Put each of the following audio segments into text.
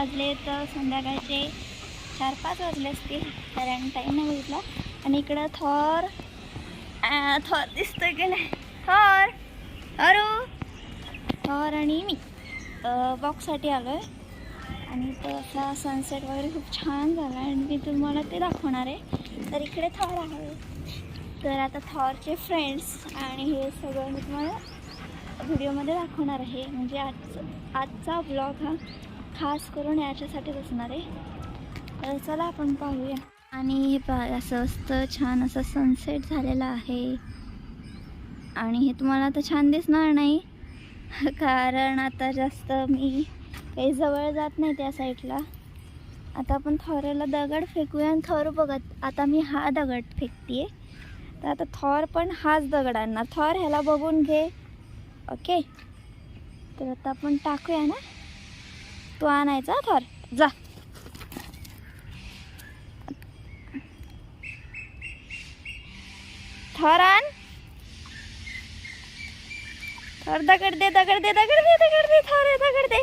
वाजले तर संध्याकाळचे चार पाच वाजले असतील. कारण टाईम नाही बघितला. आणि इकडं थॉर थॉर दिसतोय नाही? थॉर अरू थॉर आणि मी. वॉकसाठी आलो आहे आणि तो असा सनसेट वगैरे खूप छान झाला आणि मी तुम्हाला ते दाखवणार आहे. तर इकडे थॉर आहे. तर आता थॉरचे फ्रेंड्स आणि हे सगळं मी तुम्हाला व्हिडिओमध्ये दाखवणार आहे. म्हणजे आजचं आजचा ब्लॉग हा खास करून याच्यासाठीच असणार आहे. तर चला आपण पाहूया. आणि हे पहा असं असतं छान असं सनसेट झालेला आहे. आणि हे तुम्हाला आता छान दिसणार नाही. कारण आता जास्त मी काही जवळ जात नाही त्या साईडला आता आपण थॉरला दगड फेकूया आणि थॉर बघत आता मी हा दगड फेकते तर आता थॉर पण हाच दगड आणणार. थॉर ह्याला बघून घे. ओके? तर आता आपण टाकूया ना. तो आणायचा थोर. जा. थोर आण. थोर दगड दे दगड दे दगड दे दगड दे थॉर दगड दे.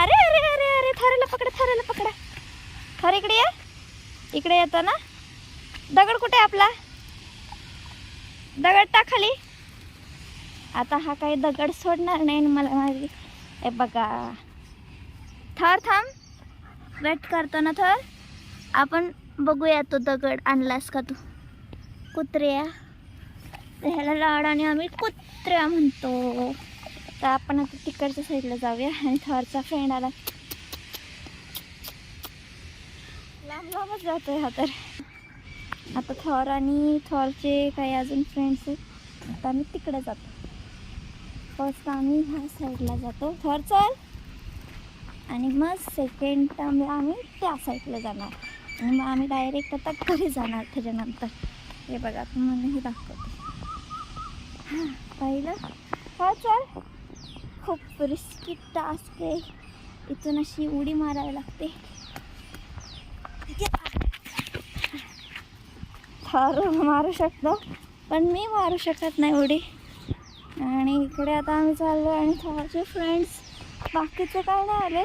अरे अरे अरे अरे थॉरला पकडा थॉरला पकडा. थोर इकडे या. इकडे येतो ना. दगड कुठे आहे आपला? दगड टाकाली आता हा काही दगड सोडणार नाही आणि मला माझी हे बघा. थर थांब. वेट करतो ना थर. आपण बघूया तो दगड आणलास का तू? कुत्र्या. ह्याला लाड आणि आम्ही कुत्र्या म्हणतो. तर आपण आता तिकडच्या साईडला जाऊया आणि थरचा फ्रेंड आला. लांब लांबच जातोय हा तर. आता थॉर आणि थॉरचे काही अजून फ्रेंड्स आहेत. आता आम्ही तिकडे जातो. फर्स्ट आम्ही ह्या साईडला जातो. थॉर चल. आणि मग सेकंड टर्मला आम्ही त्या साईडला जाणार. आणि मग आम्ही डायरेक्ट आता घरी जाणार त्याच्यानंतर. हे बघा तुम्हाला हे दाखवते. हां पाहिलं? हो चल. खूप रिस्की टास्क आहे. इथून अशी उडी मारावी लागते. थार मारू शकतो पण मी मारू शकत नाही उडी. आणि इकडे आता आम्ही चाललो आणि थारचे फ्रेंड्स बाकीचे काय नाही आले.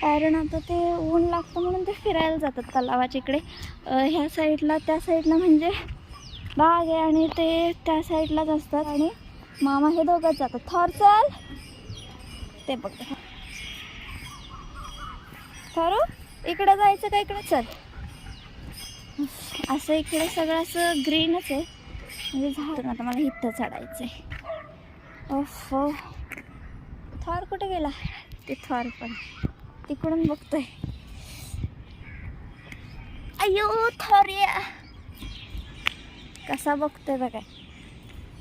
कारण आता ते ऊन लागतं म्हणून ते फिरायला जातात तलावाच्या इकडे. ह्या साईडला त्या साईडला म्हणजे बाग आहे आणि ते त्या साईडलाच असतात. आणि मामा हे दोघंच जातात. थॉर चल. ते बघ. थरू इकडं जायचं का इकडं चल. असं इकडे सगळं असं ग्रीनच आहे. म्हणजे झाड आता मला इथं चढायचं आहे ओफ थॉर कुठे गेला? ते थॉर पण. तिकडून बघतोय. अयो थॉर या. कसा बघतोय बघा.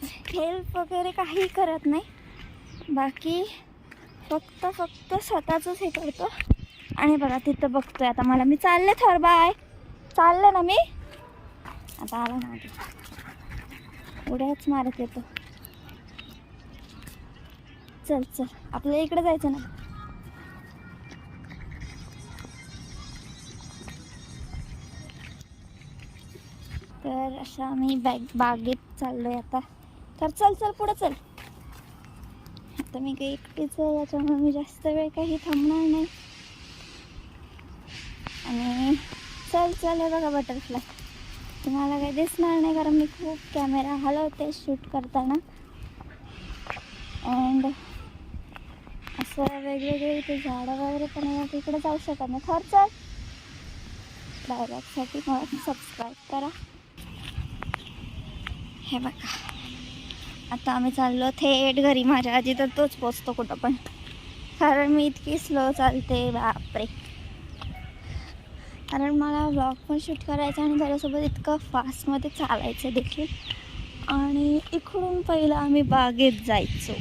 हेल्प वगैरे काही करत नाही. बाकी फक्त फक्त स्वतःचंच हे करतो. आणि बघा तिथं बघतोय. आता मला मी चालले थॉर बाय. चाललं ना मी? आता आला ना उड्याच मारत येतो. चल चल. आपल्याला इकडे जायचं ना. तर अशा आम्ही बॅग बागेत चाललोय आता. तर चल चल पुढं चल. आता मी काही एकटीच आहे याच्यामुळे मी जास्त वेळ काही थांबणार नाही. आणि चल चल हे बघा बटरफ्लाय तुम्हाला काही दिसणार नाही कारण मी खूप कॅमेरा हलवते शूट करताना. अँड असं वेगवेगळे इथे झाडं वगैरे पण आहे तिकडे जाऊ शकत नाही. खर्च डायलॉगसाठी मला सबस्क्राईब करा. हे बघा. आता आम्ही चाललो थेट घरी. माझ्या आजी तर तोच पोचतो कुठं पण. कारण मी इतकी स्लो चालते. बापरे. कारण मला ब्लॉग पण शूट करायचा आणि त्याच्यासोबत इतकं फास्टमध्ये चालायचं देखील. आणि इकडून पहिलं आम्ही बागेत जायचो.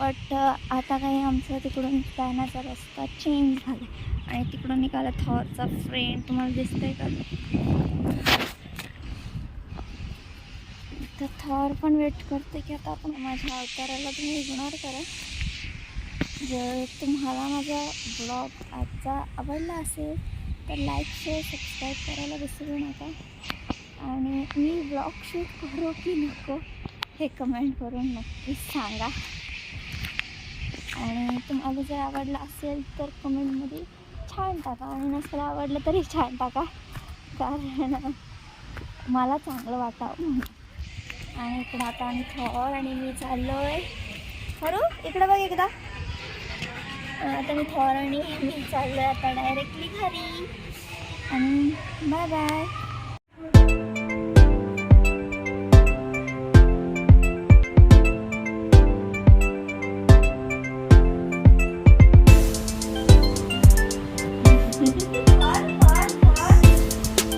बट आता काही आमचं तिकडून जाण्याचा रस्ता चेंज झाला आणि तिकडून निघाला थॉरचा फ्रेंड तुम्हाला दिसतंय का? तर थॉर पण वेट करते की आता आपण माझ्या अवताराला तुम्ही इग्नोर करा. जर तुम्हाला माझा ब्लॉग आजचा आवडला असेल तर लाईक शेअर सबस्क्राईब करायला विसरू नका. आणि मी ब्लॉग शूट करू की नको हे कमेंट करून नक्कीच सांगा. आणि जर आवडला असेल तर कमेंटमध्ये छान टाका. आणि नसेल आवडलं तरी छान टाका. कारण मला चांगलं वाटावं. म्हणून आणि इकडं आता आम्ही थोर आणि मी चाललो आहे खरं इकडं बघ एकदा. आता मी थोर आणि मी चाललो आहे आता डायरेक्टली घरी. आणि बाय बाय